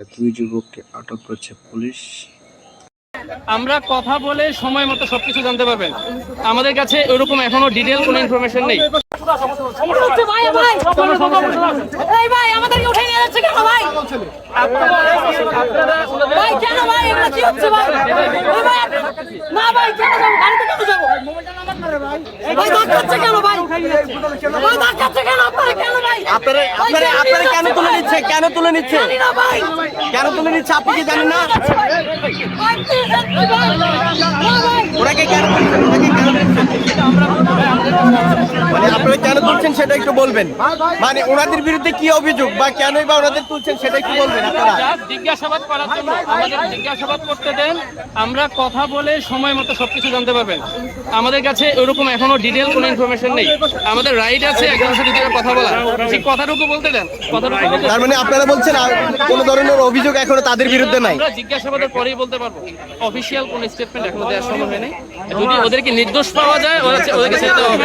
দুই যুবককে আটক করেছে পুলিশ। আমরা কথা বলে সময় মতো সবকিছু জানতে পারবেন। আমাদের কাছে ওরকম এখনও ডিটেল কোনো ইনফরমেশন নেই। হচ্ছে ভাই ভাই? এই ভাই আমাদেরকে উঠে নিয়ে যাচ্ছে কেন ভাই? আপনারা আপনারা আপনারা কেন তুলে নিচ্ছে কেন তুলে নিচ্ছে কেন তুলে নিচ্ছে আপনি কি জানেন না ওনাকে কেন ওনাকে কেন তুলছেন? কেন তুলছেন সেটা একটু বলবেন। মানে ওনাদের বিরুদ্ধে কি অভিযোগ বা কেনই বা ওনাদের তুলছেন সেটা একটু বলবেন আপনারা। জিজ্ঞাসাবাদ করার জন্য আমাদের জিজ্ঞাসাবাদ করতে দেন আমরা কথা বলে সময় মতো সবকিছু জানতে পারবেন। আমাদের কাছে ওরকম এখনও ডিটেল কোনো ইনফরমেশন নেই। আমাদের রাইট আছে একজনের সাথে দুজনের কথা বলা ঠিক কথাটুকু বলতে দেন কথাটুকু তার মানে আপনারা বলছেন কোনো ধরনের অভিযোগ এখনও তাদের বিরুদ্ধে নাই। আমরা জিজ্ঞাসাবাদের পরেই বলতে পারব। অফিসিয়াল কোন স্টেটমেন্ট এখনও দেওয়ার সম্ভব হয়নি। যদি ওদেরকে নির্দোষ পাওয়া যায় ওরা ওদেরকে দেওয়া হবে।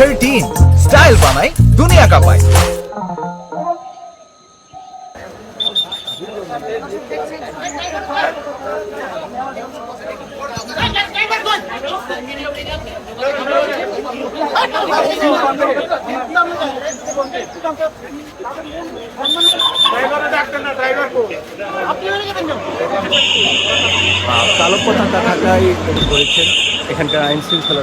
13 স্টাইল বানাই দুনিয়া কাঁপায় চালক পথ থাকাই করেছেন। এখানকার আইন শৃঙ্খলা